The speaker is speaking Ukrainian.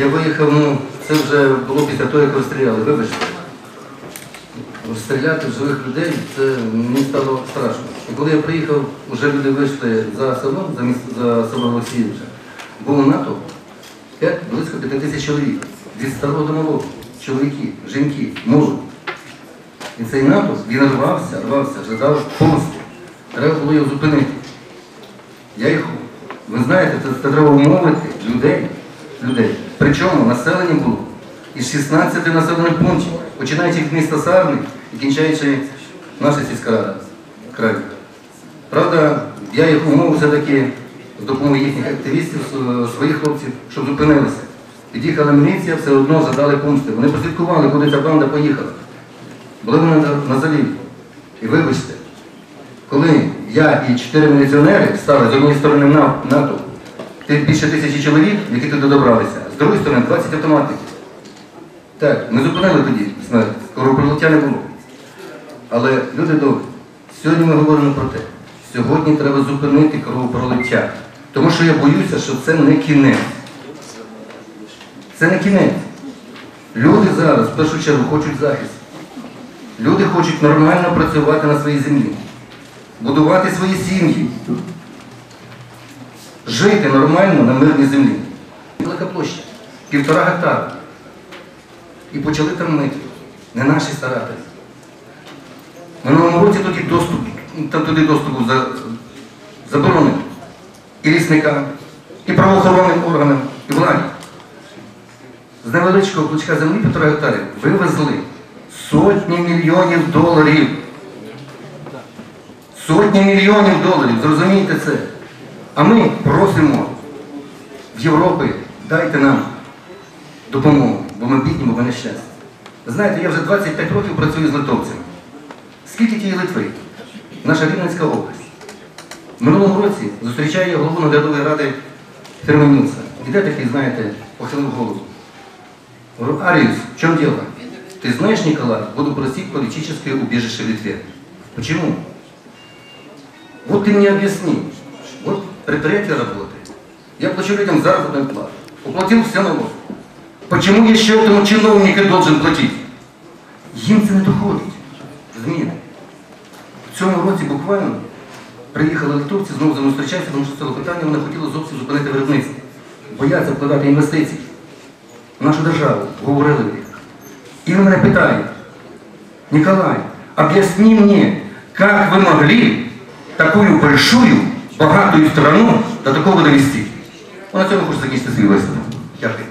Я виїхав, ну, це вже було після того, як розстріляли, вибачте. Стріляти в живих людей, це мені стало страшно. І коли я приїхав, вже люди вийшли за село, за, міс- за село Олексіївича, було НАТО, близько п'яти тисяч чоловік. Від старого до малого. Чоловіки, жінки, молодь. І цей НАТО, він рвався, рвався, жадав помсти. Треба було його зупинити. Я їх, ви знаєте, це треба умовити людей, людей. Причому населення було із 16 населених пунктів, починаючи від міста Сарни і кінчаючи наша сільська краю. Правда, я їх умовив все-таки з допомогою їхніх активістів, своїх хлопців, щоб зупинилися. Під'їхала міліція, все одно задали помсти. Вони прослідкували, куди ця банда поїхала. Були вони на, заліві. І вибачте, коли я і чотири міліціонери стали з однієї сторони НАТО, більше тисячі чоловік, які туди добралися, з другої сторони 20 автоматиків. Так, ми зупинили тоді смерть, кровопролиття не було. Але люди добрі, сьогодні ми говоримо про те, сьогодні треба зупинити кровопролиття. Тому що я боюся, що це не кінець. Це не кінець. Люди зараз в першу чергу хочуть захист. Люди хочуть нормально працювати на своїй землі, будувати свої сім'ї, жити нормально на мирній землі. Велика площа, півтора гектара. І почали там мити. Не наші старателі. Минулому році тоді доступ, там туди доступ за- заборонений. І лісникам, і правоохоронним органам, і владі. З невеличкого клочка землі півтора гектарів вивезли сотні мільйонів доларів. Сотні мільйонів доларів, зрозумійте це. А ми просимо в Європі, дайте нам допомогу, бо ми бідні, бо ми нещасні. Ви знаєте, я вже 25 років працюю з литовцями. Скільки тієї Литви? Наша Рівненська область. В минулому році зустрічаю я голову наглядової ради фірми Нюца. Іде такий, знаєте, похилив голову. Говорю, Ариус, в чем дело? Ты знаешь, Николай, буду просить политическое убежище в Литве. Почему? Вот ты мне объясни. Вот предприятие работает. Я плачу людям заработную плату. Уплатил все налоги. Почему еще этому чиновнику должен платить? Їм це не доходить. Розумієте? В цьому році буквально приїхали литовці, знову за мною зустрічаються, тому що це питання вони хотіли зовсім зупинити виробництво. Бояться вкладати інвестиції в нашу державу, говорили їх. І вони мене питають, Николай, объясни мне, как вы могли такую большую, богатую страну до такого довести? Ну, на цьому хочу закінчити свій виступ. Дякую.